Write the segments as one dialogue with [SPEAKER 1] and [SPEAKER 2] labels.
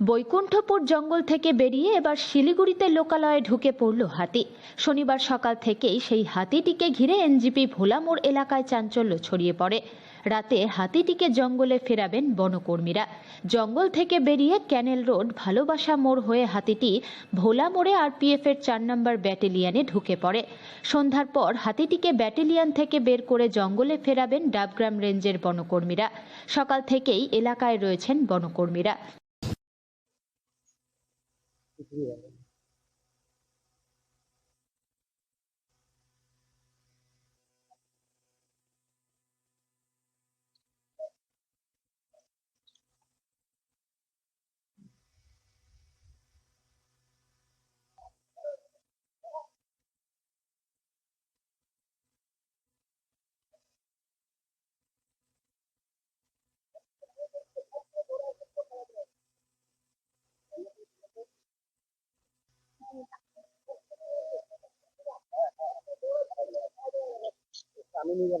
[SPEAKER 1] বৈকুণ্ঠপুর জঙ্গল থেকে বেরিয়ে এবার শিলিগুড়িতে লোকালয়ে ঢুকে পড়ল হাতি। শনিবার সকাল থেকেই সেই হাতিটিকে ঘিরে এনজিপি ভোলামোড় এলাকায় চাঞ্চল্য ছড়িয়ে পড়ে। রাতে হাতিটিকে জঙ্গলে ফেরাবেন বনকর্মীরা। জঙ্গল থেকে বেরিয়ে ক্যানেল রোড, ভালোবাসা মোড় হয়ে হাতিটি ভোলা মোড়ে আরপিএফ এর চার নম্বর ব্যাটেলিয়ানে ঢুকে পড়ে। সন্ধ্যার পর হাতিটিকে ব্যাটেলিয়ান থেকে বের করে জঙ্গলে ফেরাবেন ডাবগ্রাম রেঞ্জের বনকর্মীরা। সকাল থেকেই এলাকায় রয়েছেন বনকর্মীরা।
[SPEAKER 2] 就是我们 తమిళ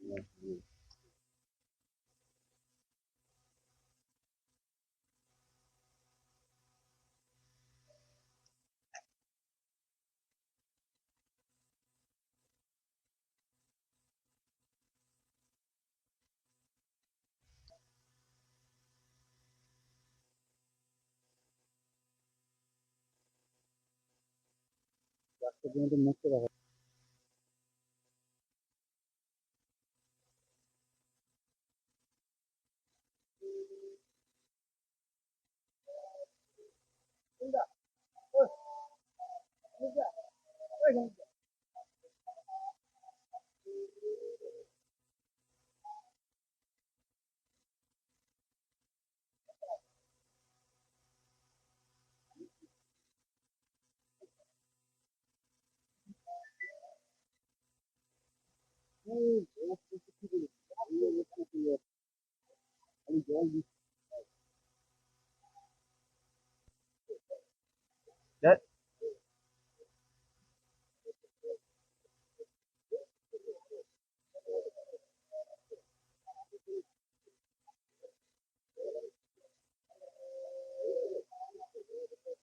[SPEAKER 2] Thank you. রাস্তা পর্যন্ত মুক্ত রাখা 全い自発的